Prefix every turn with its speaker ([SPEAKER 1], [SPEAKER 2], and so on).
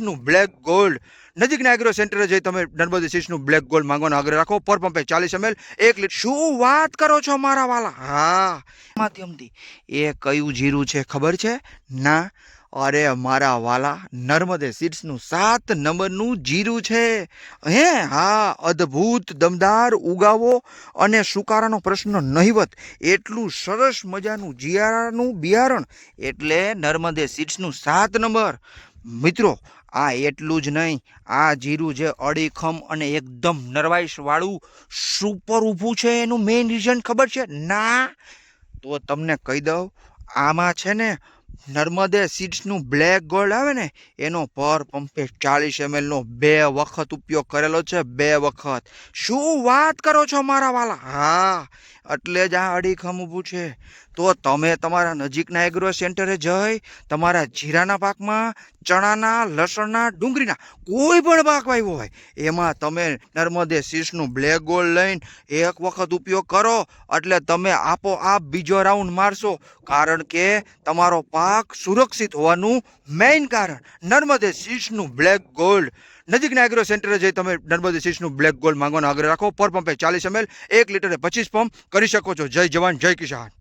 [SPEAKER 1] નું black gold. નજીકના agro સેન્ટરે જઈ તમે નર્મદા શીશનું બ્લેક ગોલ્ડ માંગવાનો આગ્રહ રાખો. પર પંપે ચાલીસ એમએલ. એક લીટર. શું વાત કરો છો મારા વાલા? હા. માધ્યમથી એ કયું જીરું છે ખબર છે? ના. અરે મારા વાલા, નર્મદે સીડ્સનું સાત નંબરનું જીરું છે. હે? હા. અદ્ભુત દમદાર ઉગાવો અને સુકારાનો પ્રશ્ન નહિવત. એટલું સરસ મજાનું જીયારાનું બિયારણ. એટલે નર્મદે સીડ્સનું સાત નંબર. મિત્રો આ એટલું જ નહીં, આ જીરું જે અડીખમ અને એકદમ નરવાઈશવાળું સુપર ઊભું છે એનું મેઇન રીઝન ખબર છે? ના. તો તમને કહી દઉં, આમાં છે ને નર્મદે સીડ્સનું બ્લેક ગોલ્ડ આવે ને, એનો પર પંપે ચાલીસ નો બે વખત ઉપયોગ કરેલો છે, બે વખત. શું વાત કરો છો મારા વાલા? હા. એટલે જ આ અડીખમ ઊભું છે. તો તમે તમારા નજીકના એગ્રો સેન્ટરે જઈ, તમારા જીરાના પાકમાં, ચણાના, લસણના, ડુંગળીના કોઈ પણ પાક વાવ્યો હોય, એમાં તમે નર્મદે શીશનું બ્લેક ગોલ્ડ લઈને એક વખત ઉપયોગ કરો, એટલે તમે આપોઆપ બીજો રાઉન્ડ મારશો. કારણ કે તમારો પાક સુરક્ષિત હોવાનું મેઇન કારણ. નર્મદે શીશનું બ્લેક ગોલ્ડ નજીકના એગ્રો સેન્ટરે જઈ તમે નર્મદે શીશનું બ્લેક ગોલ્ડ માંગવાનો આગ્રહ રાખો. પર પંપે ચાલીસ એમએલ એક લીટરે પચીસ પંપ કરી શકો છો. જય જવાન, જય કિસાન.